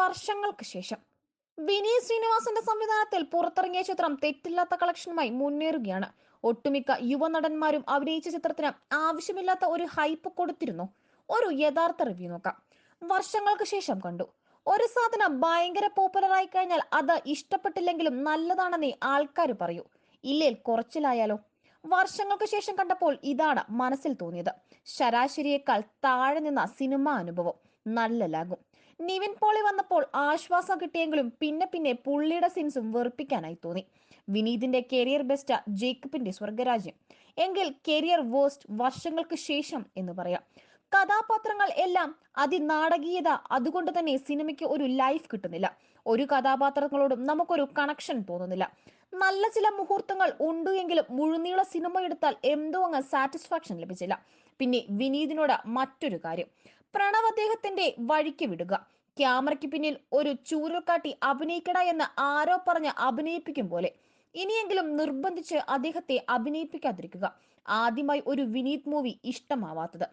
വർഷങ്ങൾക്ക് ശേഷം വിനീത് ശ്രീനിവാസന്റെ സംവിധാനത്തിൽ പുറത്തിറങ്ങിയ ചിത്രം തെറ്റില്ലാത്ത കളക്ഷനുമായി മുന്നേറുകയാണ്. ഒട്ടുമിക്ക യുവനടന്മാരും അഭിനയിച്ച ചിത്രത്തിന് ആവശ്യമില്ലാത്ത ഒരു ഹൈപ്പ് കൊടുത്തിരുന്നു. ഒരു യഥാർത്ഥ റിവ്യൂ നോക്കാം. വർഷങ്ങൾക്ക് ശേഷം കണ്ടു. ഒരു സാധനം ഭയങ്കര പോപ്പുലർ ആയി കഴിഞ്ഞാൽ അത് ഇഷ്ടപ്പെട്ടില്ലെങ്കിലും നല്ലതാണെന്നേ ആൾക്കാർ പറയൂ. ഇല്ലേൽ കുറച്ചിലായാലോ? വർഷങ്ങൾക്ക് ശേഷം കണ്ടപ്പോൾ ഇതാണ് മനസ്സിൽ തോന്നിയത്. ശരാശരിയേക്കാൾ താഴെ നിന്ന സിനിമാ അനുഭവം. നല്ല ലാഗും. നിവിൻ പോളി വന്നപ്പോൾ ആശ്വാസം കിട്ടിയെങ്കിലും പിന്നെ പിന്നെ പുള്ളിയുടെ സീൻസും വെറുപ്പിക്കാനായി തോന്നി. വിനീതിന്റെ കരിയർ ബെസ്റ്റ് ജേക്കബിന്റെ സ്വർഗരാജ്യം. എങ്കിൽ കരിയർ വേസ്റ്റ് വർഷങ്ങൾക്ക് ശേഷം എന്ന് പറയാം. കഥാപാത്രങ്ങൾ എല്ലാം അതിനാടകീയത അതുകൊണ്ട് തന്നെ സിനിമയ്ക്ക് ഒരു ലൈഫ് കിട്ടുന്നില്ല. ഒരു കഥാപാത്രങ്ങളോടും നമുക്കൊരു കണക്ഷൻ തോന്നുന്നില്ല. നല്ല ചില മുഹൂർത്തങ്ങൾ ഉണ്ട് എങ്കിലും മുഴുനീള സിനിമ എടുത്താൽ എന്തോ അങ്ങ് സാറ്റിസ്ഫാക്ഷൻ ലഭിച്ചില്ല. പിന്നെ വിനീതിനോട് മറ്റൊരു കാര്യം. പ്രണവ് അദ്ദേഹത്തിന്റെ വഴിക്ക് വിടുക. ക്യാമറയ്ക്ക് പിന്നിൽ ഒരു ചൂരൽ കാട്ടി അഭിനയിക്കട എന്ന് ആരോ പറഞ്ഞ് അഭിനയിപ്പിക്കും പോലെ. ഇനിയെങ്കിലും നിർബന്ധിച്ച് അദ്ദേഹത്തെ അഭിനയിപ്പിക്കാതിരിക്കുക. ആദ്യമായി ഒരു വിനീത് മൂവി ഇഷ്ടമാവാത്തത്.